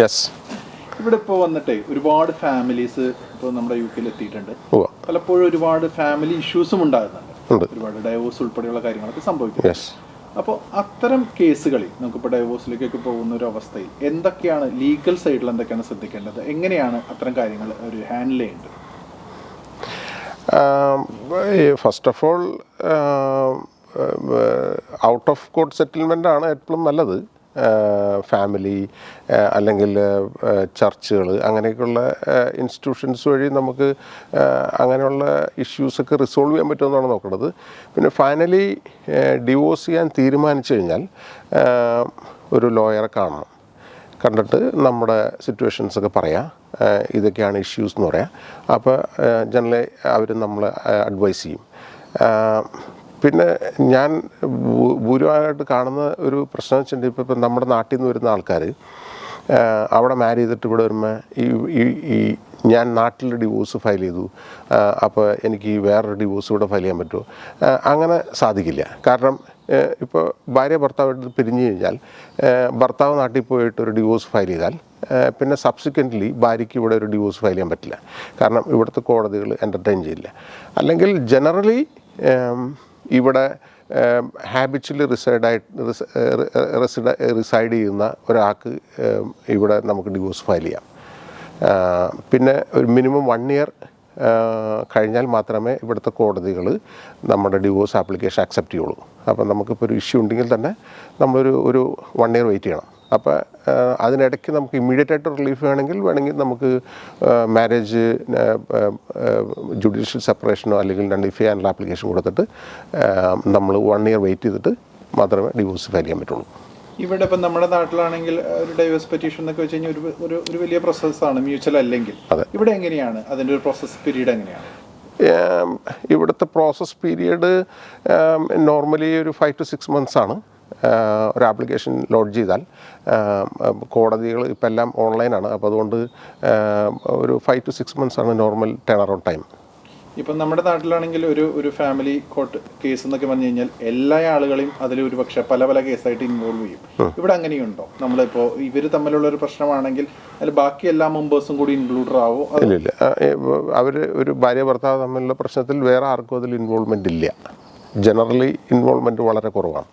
Yes ഇവിടെ ഇപ്പോൾ വന്നിട്ടേ ഒരുപാട് ഫാമിലീസ് ഇപ്പോൾ നമ്മുടെ യു കെയിൽ എത്തിയിട്ടുണ്ട്. പലപ്പോഴും ഒരുപാട് ഫാമിലി ഇഷ്യൂസും ഉണ്ടാകുന്നുണ്ട്. ഒരുപാട് ഡൈവോഴ്സ് ഉൾപ്പെടെയുള്ള കാര്യങ്ങളൊക്കെ സംഭവിക്കും അപ്പോൾ അത്തരം കേസുകളിൽ നമുക്കിപ്പോൾ ഡൈവോഴ്സിലേക്കൊക്കെ പോകുന്ന ഒരു അവസ്ഥയിൽ എന്തൊക്കെയാണ് ലീഗൽ സൈഡിൽ എന്തൊക്കെയാണ് ശ്രദ്ധിക്കേണ്ടത്? എങ്ങനെയാണ് അത്തരം കാര്യങ്ങൾ ഒരു ഹാൻഡിൽ ചെയ്യേണ്ടത്? First of all out of court settlement ആണ് എപ്പോഴും നല്ലത്. ഫാമിലി അല്ലെങ്കിൽ ചർച്ചുകൾ അങ്ങനെയൊക്കെയുള്ള ഇൻസ്റ്റിറ്റ്യൂഷൻസ് വഴി നമുക്ക് അങ്ങനെയുള്ള ഇഷ്യൂസൊക്കെ റിസോൾവ് ചെയ്യാൻ പറ്റുമെന്നാണ് നോക്കുന്നത് പിന്നെ ഫൈനലി ഡിവോഴ്സ് ചെയ്യാൻ തീരുമാനിച്ചു കഴിഞ്ഞാൽ ഒരു ലോയറെ കാണണം. കണ്ടിട്ട് നമ്മുടെ സിറ്റുവേഷൻസൊക്കെ പറയാം. ഇതൊക്കെയാണ് ഇഷ്യൂസ് എന്ന് പറയാം. അപ്പോൾ ജനറലി അവർ നമ്മളെ അഡ്വൈസ് ചെയ്യും. പിന്നെ ഞാൻ ഭൂരിഭാഗമായിട്ട് കാണുന്ന ഒരു പ്രശ്നം വെച്ചിട്ടുണ്ടെങ്കിൽ ഇപ്പം നമ്മുടെ നാട്ടിൽ നിന്ന് വരുന്ന ആൾക്കാർ അവിടെ മാരി ചെയ്തിട്ട് ഇവിടെ വരുമ്പോൾ ഈ ഈ- ഞാൻ നാട്ടിൽ ഡിവോഴ്സ് ഫയൽ ചെയ്തു. അപ്പോൾ എനിക്ക് വേറൊരു ഡിവോഴ്സ് ഇവിടെ ഫയൽ ചെയ്യാൻ പറ്റുമോ? അങ്ങനെ സാധിക്കില്ല. കാരണം ഇപ്പോൾ ഭാര്യ ഭർത്താവായിട്ട് പിരിഞ്ഞു കഴിഞ്ഞാൽ ഭർത്താവ് നാട്ടിൽ പോയിട്ട് ഒരു ഡിവോഴ്സ് ഫയൽ ചെയ്താൽ പിന്നെ സബ്സിക്വന്റ്ലി ഭാര്യയ്ക്ക് ഇവിടെ ഒരു ഡിവോഴ്സ് ഫയൽ ചെയ്യാൻ പറ്റില്ല. കാരണം ഇവിടുത്തെ കോടതികൾ എന്റർടൈൻ ചെയ്യില്ല. അല്ലെങ്കിൽ ജനറലി ഇവിടെ ഹാബിച്വലി റിസൈഡായിട്ട് റിസൈഡ് റിസൈഡ് ചെയ്യുന്ന ഒരാൾക്ക് ഇവിടെ നമുക്ക് ഡിവോഴ്സ് ഫയൽ ചെയ്യാം. പിന്നെ ഒരു മിനിമം വൺ ഇയർ കഴിഞ്ഞാൽ മാത്രമേ ഇവിടുത്തെ കോടതികൾ നമ്മുടെ ഡിവോഴ്സ് ആപ്ലിക്കേഷൻ അക്സെപ്റ്റ് ചെയ്യുള്ളൂ. അപ്പം നമുക്കിപ്പോൾ ഒരു ഇഷ്യൂ ഉണ്ടെങ്കിൽ തന്നെ നമ്മളൊരു ഒരു വൺ ഇയർ വെയിറ്റ് ചെയ്യണം. അപ്പോൾ അതിനിടയ്ക്ക് നമുക്ക് ഇമ്മീഡിയറ്റ് ആയിട്ട് റിലീഫ് വേണമെങ്കിൽ വേണമെങ്കിൽ നമുക്ക് മാരേജ് ജുഡീഷ്യൽ സെപ്പറേഷനോ അല്ലെങ്കിൽ നണ്ടിഫൈ ആൻഡ് ആപ്ലിക്കേഷൻ കൊടുത്തിട്ട് നമ്മൾ വൺ ഇയർ വെയിറ്റ് ചെയ്തിട്ട് മാത്രമേ ഡിവോഴ്സ് ഫയൽ ചെയ്യാൻ പറ്റുള്ളൂ. ഇവിടെ ഇപ്പം നമ്മുടെ നാട്ടിലാണെങ്കിൽ ഒരു ഡൈവേഴ്സ് പെറ്റീഷൻ എന്നൊക്കെ വെച്ച് കഴിഞ്ഞാൽ ഒരു ഒരു വലിയ പ്രോസസ്സാണ് മ്യൂച്വൽ അല്ലെങ്കിൽ. അതെ. ഇവിടെ എങ്ങനെയാണ്? അതിന്റെ ഒരു പ്രോസസ് പീരീഡ് എങ്ങനെയാണ്? ഇവിടുത്തെ പ്രോസസ് പീരീഡ് നോർമലി ഒരു ഫൈവ് ടു സിക്സ് മന്ത്സ് ആണ്. ഒരു ആപ്ലിക്കേഷൻ ലോഡ് ചെയ്താൽ കോടതികൾ ഇപ്പം എല്ലാം ഓൺലൈനാണ്. അപ്പോൾ അതുകൊണ്ട് ഒരു ഫൈവ് ടു സിക്സ് മന്ത്സ് ആണ് നോർമൽ ടേൺ അറൗണ്ട് ടൈം ഇപ്പം നമ്മുടെ നാട്ടിലാണെങ്കിൽ ഒരു ഒരു ഫാമിലി കോർട്ട് കേസ് എന്നൊക്കെ പറഞ്ഞു കഴിഞ്ഞാൽ എല്ലാ ആളുകളെയും അതിൽ ഒരു പക്ഷെ പല പല കേസായിട്ട് ഇൻവോൾവ് ചെയ്യും. ഇവിടെ അങ്ങനെയുണ്ടോ? നമ്മളിപ്പോൾ ഇവർ തമ്മിലുള്ള ഒരു പ്രശ്നമാണെങ്കിൽ അതിൽ ബാക്കി എല്ലാ മെമ്പേഴ്സും കൂടി ഇൻക്ലൂഡർ ആവോ? ഇല്ല അവർ ഒരു ഭാര്യ ഭർത്താവ് തമ്മിലുള്ള പ്രശ്നത്തിൽ വേറെ ആർക്കും അതിൽ ഇൻവോൾവ്മെന്റ് ഇല്ല. ജനറലി ഇൻവോൾവ്മെന്റ് വളരെ കുറവാണ്.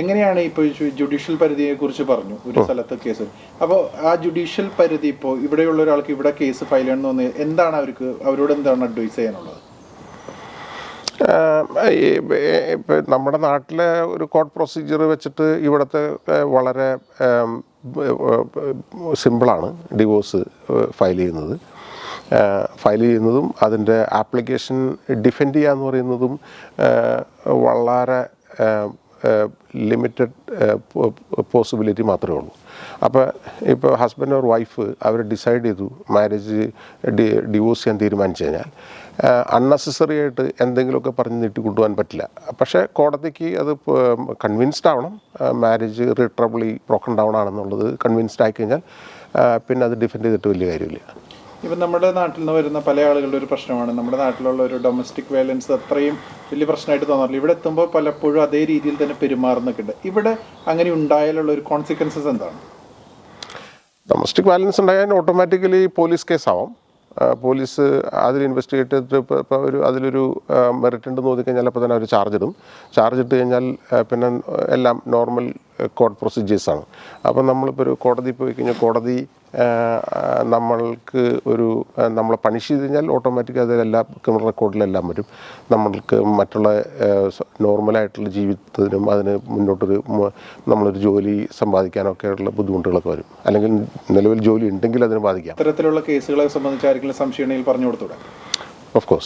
എങ്ങനെയാണ് ഇപ്പോൾ ജുഡീഷ്യൽ പരിധിയെ കുറിച്ച് പറഞ്ഞു? ഒരു സ്ഥലത്ത് കേസ്. അപ്പോൾ ആ ജുഡീഷ്യൽ പരിധി ഇപ്പോൾ ഇവിടെയുള്ള ഒരാൾക്ക് ഇവിടെ കേസ് ഫയൽ ചെയ്യണമെന്ന് തോന്നിയത് എന്താണ് അവർക്ക് അവരോട് എന്താണ് അഡ്വൈസ് ചെയ്യാനുള്ളത്? ഇപ്പം നമ്മുടെ നാട്ടിലെ ഒരു കോർട്ട് പ്രൊസീജിയർ വെച്ചിട്ട് ഇവിടുത്തെ വളരെ സിമ്പിളാണ് ഡിവോഴ്സ് ഫയൽ ചെയ്യുന്നത്. ഫയൽ ചെയ്യുന്നതും അതിന്റെ ആപ്ലിക്കേഷൻ ഡിഫെൻഡ് ചെയ്യുക എന്ന് പറയുന്നതും വളരെ ലിമിറ്റഡ് പോസിബിലിറ്റി മാത്രമേ ഉള്ളൂ. അപ്പോൾ ഇപ്പോൾ ഹസ്ബൻഡ് ഓർ വൈഫ് അവർ ഡിസൈഡ് ചെയ്തു മാരേജ് ഡിവോഴ്സ് ചെയ്യാൻ തീരുമാനിച്ചു കഴിഞ്ഞാൽ. അൺനെസസറി ആയിട്ട് എന്തെങ്കിലുമൊക്കെ പറഞ്ഞ് നീട്ടി കൊണ്ടുപോകാൻ പറ്റില്ല. പക്ഷേ കോടതിക്ക് അത് കൺവിൻസ്ഡ് ആവണം. മാരേജ് റിട്രബിളി ബ്രോക്കൺ ഡൗൺ ആണെന്നുള്ളത് കൺവിൻസ്ഡ് ആയി കഴിഞ്ഞാൽ പിന്നെ അത് ഡിഫെൻഡ് ചെയ്തിട്ട് വലിയ കാര്യമില്ല. ഇപ്പം നമ്മുടെ നാട്ടിൽ നിന്ന് വരുന്ന പല ആളുകളുടെ ഒരു പ്രശ്നമാണ്. നമ്മുടെ നാട്ടിലുള്ള ഒരു ഡൊമസ്റ്റിക് വയലൻസ് അത്രയും വലിയ പ്രശ്നമായിട്ട് തോന്നാറില്ല. ഇവിടെ എത്തുമ്പോൾ പലപ്പോഴും അതേ രീതിയിൽ തന്നെ പെരുമാറുന്നൊക്കെ ഉണ്ട് ഇവിടെ അങ്ങനെ ഉണ്ടായാലുള്ള ഒരു കോൺസിക്വൻസസ് എന്താണ്? ഡൊമസ്റ്റിക് വയലൻസ് ഉണ്ടായാൽ ഓട്ടോമാറ്റിക്കലി പോലീസ് കേസാവും പോലീസ് അതിൽ ഇൻവെസ്റ്റിഗേറ്റ് ചെയ്തിട്ട് ഒരു അതിലൊരു മെറിറ്റ് ഉണ്ടെന്ന് തോന്നിക്കഴിഞ്ഞാൽ അപ്പോൾ തന്നെ അവർ ചാർജ് ഇടും. ചാർജ് ഇട്ട് കഴിഞ്ഞാൽ പിന്നെ എല്ലാം നോർമൽ കോർട്ട് പ്രൊസീജിയേഴ്സാണ് അപ്പം നമ്മളിപ്പോൾ ഒരു കോടതി പോയി കഴിഞ്ഞാൽ കോടതി നമ്മൾക്ക് ഒരു നമ്മളെ പണിഷ് ചെയ്ത് കഴിഞ്ഞാൽ ഓട്ടോമാറ്റിക് അതിലെല്ലാം ക്രിമിനൽ റെക്കോർഡിലെല്ലാം വരും. നമ്മൾക്ക് മറ്റുള്ള നോർമലായിട്ടുള്ള ജീവിതത്തിനും അതിന് മുന്നോട്ടൊരു നമ്മളൊരു ജോലി സമ്പാദിക്കാനൊക്കെ ഉള്ള ബുദ്ധിമുട്ടുകളൊക്കെ വരും. അല്ലെങ്കിൽ നിലവിൽ ജോലി ഉണ്ടെങ്കിൽ അതിന് ബാധിക്കാം. അത്തരത്തിലുള്ള കേസുകളെ സംബന്ധിച്ച് ആരെങ്കിലും സംശയം പറഞ്ഞു കൊടുത്തൂടെ? Of course